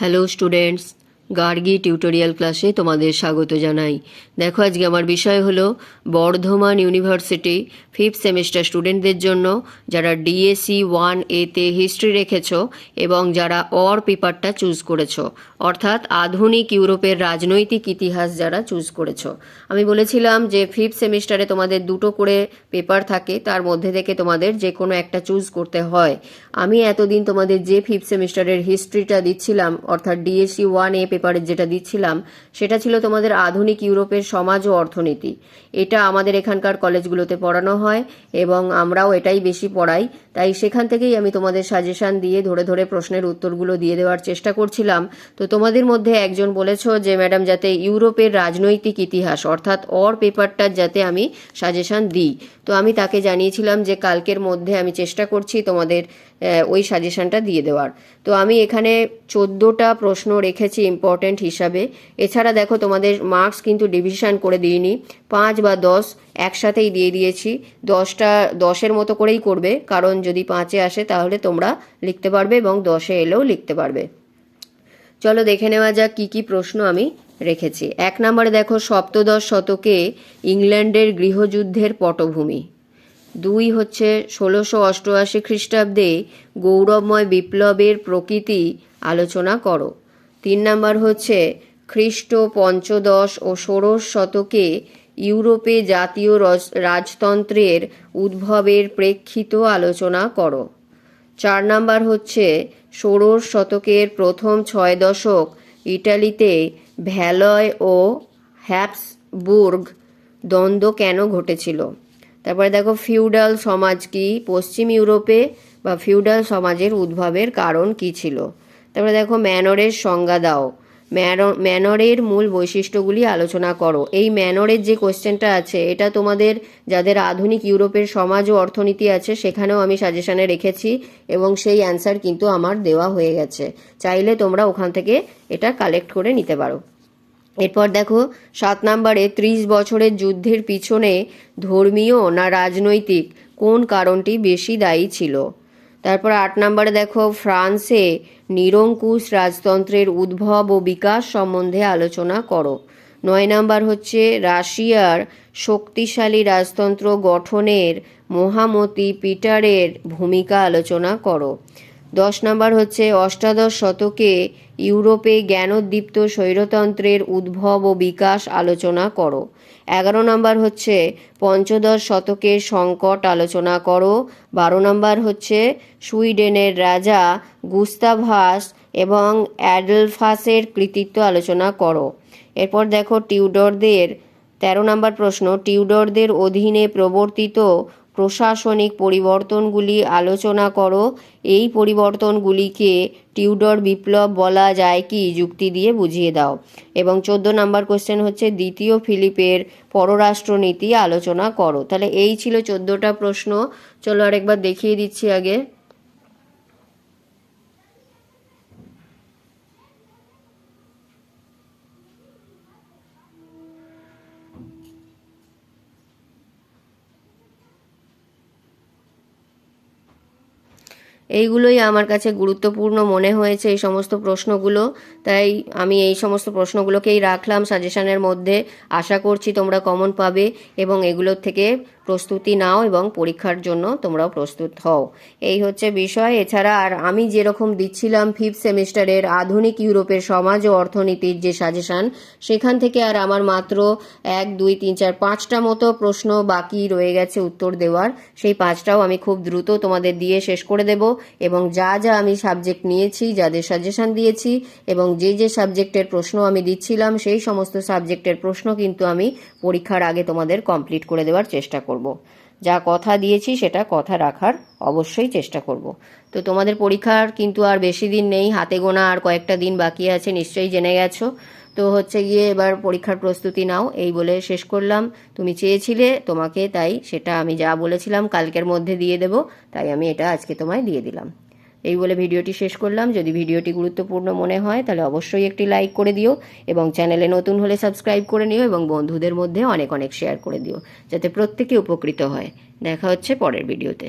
hello students. Gargi tutorial ক্লাসে তোমাদের স্বাগত জানাই। দেখো, আজকে আমার বিষয় হলো বর্ধমান ইউনিভার্সিটি ফিফথ সেমিস্টার স্টুডেন্টদের জন্য যারা ডিএসি ওয়ান এতে হিস্ট্রি রেখেছ এবং যারা অর পেপারটা চুজ করেছ, অর্থাৎ আধুনিক ইউরোপের রাজনৈতিক ইতিহাস যারা চুজ করেছ। আমি বলেছিলাম যে ফিফথ সেমিস্টারে তোমাদের দুটো করে পেপার থাকে, তার মধ্যে থেকে তোমাদের যে কোনো একটা চুজ করতে হয়। আমি এতদিন তোমাদের যে ফিফথ সেমিস্টারের হিস্ট্রিটা দিচ্ছিলাম, অর্থাৎ ডিএসসি ওয়ান এ পেপারের যেটা দিচ্ছিলাম, সেটা ছিল তোমাদের আধুনিক ইউরোপের সমাজ ও অর্থনীতি। এটা আমাদের এখানকার কলেজগুলোতে পড়ানো হয় এবং আমরাও এটাই বেশি পড়াই। তাই সেখান থেকেই আমি তোমাদের সাজেশন দিয়ে ধরে ধরে প্রশ্নের উত্তরগুলো দিয়ে দেওয়ার চেষ্টা করছিলাম। তো তোমাদের মধ্যে একজন বলেছ যে, ম্যাডাম, যাতে ইউরোপের রাজনৈতিক ইতিহাস, অর্থাৎ অর পেপারটার যাতে আমি সাজেশন দিই। তো আমি তাকে জানিয়েছিলাম যে, কালকের মধ্যে আমি চেষ্টা করছি তোমাদের ওই সাজেশনটা দিয়ে দেওয়ার। তো আমি এখানে চোদ্দোটা প্রশ্ন রেখেছি ইম্পর্ট্যান্ট হিসাবে। এছাড়া দেখো তোমাদের মার্কস কিন্তু ডিভিশন করে দিইনি। পাঁচ বা দশ একসাথেই দিয়ে দিয়েছি। দশটা, দশের মতো করেই করবে। কারণ যদি পাঁচে আসে তাহলে তোমরা লিখতে পারবে এবং দশে এলেও লিখতে পারবে। চলো দেখে নেওয়া যাক কি কি প্রশ্ন আমি রেখেছি। এক নম্বরে দেখো, সপ্তদশ শতকে ইংল্যান্ডের গৃহযুদ্ধের পটভূমি। দুই হচ্ছে ষোলোশো অষ্টআশি খ্রিস্টাব্দে গৌরবময় বিপ্লবের প্রকৃতি আলোচনা করো। তিন নাম্বার হচ্ছে, খ্রিস্ট, পঞ্চদশ ও ষোড়শ শতকে ইউরোপে জাতীয় রাজতন্ত্রের উদ্ভবের প্রেক্ষিত আলোচনা করো। চার নাম্বার হচ্ছে, ষোড়শ শতকের প্রথম ছয় দশক ইটালিতে ভ্যালয় ও হ্যাপসবুর্গ দ্বন্দ্ব কেন ঘটেছিল? তারপরে দেখো, ফিউডাল সমাজ কি? পশ্চিম ইউরোপে বা ফিউডাল সমাজের উদ্ভবের কারণ কি ছিল? তারপরে দেখো ম্যানরের সংজ্ঞা দাও। ম্যানো- ম্যানরের মূল বৈশিষ্ট্যগুলি আলোচনা করো। এই ম্যানরের যে কোয়েশ্চেনটা আছে, এটা তোমাদের যাদের আধুনিক ইউরোপের সমাজ ও অর্থনীতি আছে, সেখানেও আমি সাজেশনে রেখেছি এবং সেই অ্যান্সার কিন্তু আমার দেওয়া হয়ে গেছে। চাইলে তোমরা ওখান থেকে এটা কালেক্ট করে নিতে পারো। এরপর দেখো, সাত নম্বরে, ত্রিশ বছরের যুদ্ধের পিছনে ধর্মীয় না রাজনৈতিক? কোন কারণটি বেশি দায়ী ছিল? তারপর আট নম্বরে দেখো, ফ্রান্সে নিরঙ্কুশ রাজতন্ত্রের উদ্ভব ও বিকাশ সম্বন্ধে আলোচনা করো। নয় নাম্বার হচ্ছে, রাশিয়ার শক্তিশালী রাজতন্ত্র গঠনের মহামতি পিটারের ভূমিকা আলোচনা করো। দশ নম্বর হচ্ছে অষ্টাদশ শতকে ইউরোপে জ্ঞানোদ্দীপ্ত স্বৈরতন্ত্রের উদ্ভব ও বিকাশ আলোচনা করো। এগারো নম্বর হচ্ছে পঞ্চদশ শতকের সংকট আলোচনা করো। বারো নম্বর হচ্ছে সুইডেনের রাজা গুস্তাভাস এবং অ্যাডলফাসের কৃতিত্ব আলোচনা করো। এরপর দেখো টিউডরদের, তেরো নম্বর প্রশ্ন, টিউডরদের অধীনে প্রবর্তিত প্রশাসনিক পরিবর্তনগুলি আলোচনা করো। এই পরিবর্তনগুলিকে টিউডর বিপ্লব বলা যায় কি? যুক্তি দিয়ে বুঝিয়ে দাও। এবং চোদ্দ নাম্বার কোয়েশ্চেন হচ্ছে, দ্বিতীয় ফিলিপের পররাষ্ট্রনীতি আলোচনা করো। তাহলে এই ছিল চোদ্দোটা প্রশ্ন। চলো আরেকবার দেখিয়ে দিচ্ছি আগে। এইগুলোই আমার কাছে গুরুত্বপূর্ণ মনে হয়েছে এই সমস্ত প্রশ্নগুলো। তাই আমি এই সমস্ত প্রশ্নগুলোকেই রাখলাম সাজেশনের মধ্যে। আশা করছি তোমরা কমন পাবে এবং এগুলোর থেকে প্রস্তুতি নাও এবং পরীক্ষার জন্য তোমরাও প্রস্তুত হও। এই হচ্ছে বিষয়। এছাড়া আর আমি যেরকম দিচ্ছিলাম ফিফথ সেমিস্টারের আধুনিক ইউরোপের সমাজ ও অর্থনীতির যে সাজেশন সেখান থেকে আর আমার মাত্র এক, দুই, তিন, চার, পাঁচটা মতো প্রশ্ন বাকি রয়ে গেছে উত্তর দেওয়ার। সেই পাঁচটাও আমি খুব দ্রুত তোমাদের দিয়ে শেষ করে দেব এবং যা যা আমি সাবজেক্ট নিয়েছি, যাদের সাজেশন দিয়েছি এবং যে যে সাবজেক্টের প্রশ্ন আমি দিচ্ছিলাম, সেই সমস্ত সাবজেক্টের প্রশ্ন কিন্তু আমি পরীক্ষার আগে তোমাদের কমপ্লিট করে দেওয়ার চেষ্টা করব। যা কথা দিয়েছি সেটা কথা রাখার অবশ্যই চেষ্টা করব। তো তোমাদের পরীক্ষার কিন্তু আর বেশি দিন নেই, হাতে গোনা আর কয়েকটা দিন বাকি আছে, নিশ্চয়ই জেনে গেছো। তো হচ্ছে গিয়ে এবার পরীক্ষার প্রস্তুতি নাও, এই বলে শেষ করলাম। তুমি চেয়েছিলে, তোমাকে তাই সেটা আমি যা বলেছিলাম কালকের মধ্যে দিয়ে দেব, তাই আমি এটা আজকে তোমায় দিয়ে দিলাম। এই বলে ভিডিওটি শেষ করলাম। যদি ভিডিওটি গুরুত্বপূর্ণ মনে হয়, তাহলে অবশ্যই একটি লাইক করে দিও এবং চ্যানেলে নতুন হলে সাবস্ক্রাইব করে নিও এবং বন্ধুদের মধ্যে অনেক অনেক শেয়ার করে দিও, যাতে প্রত্যেকে উপকৃত হয়। দেখা হচ্ছে পরের ভিডিওতে।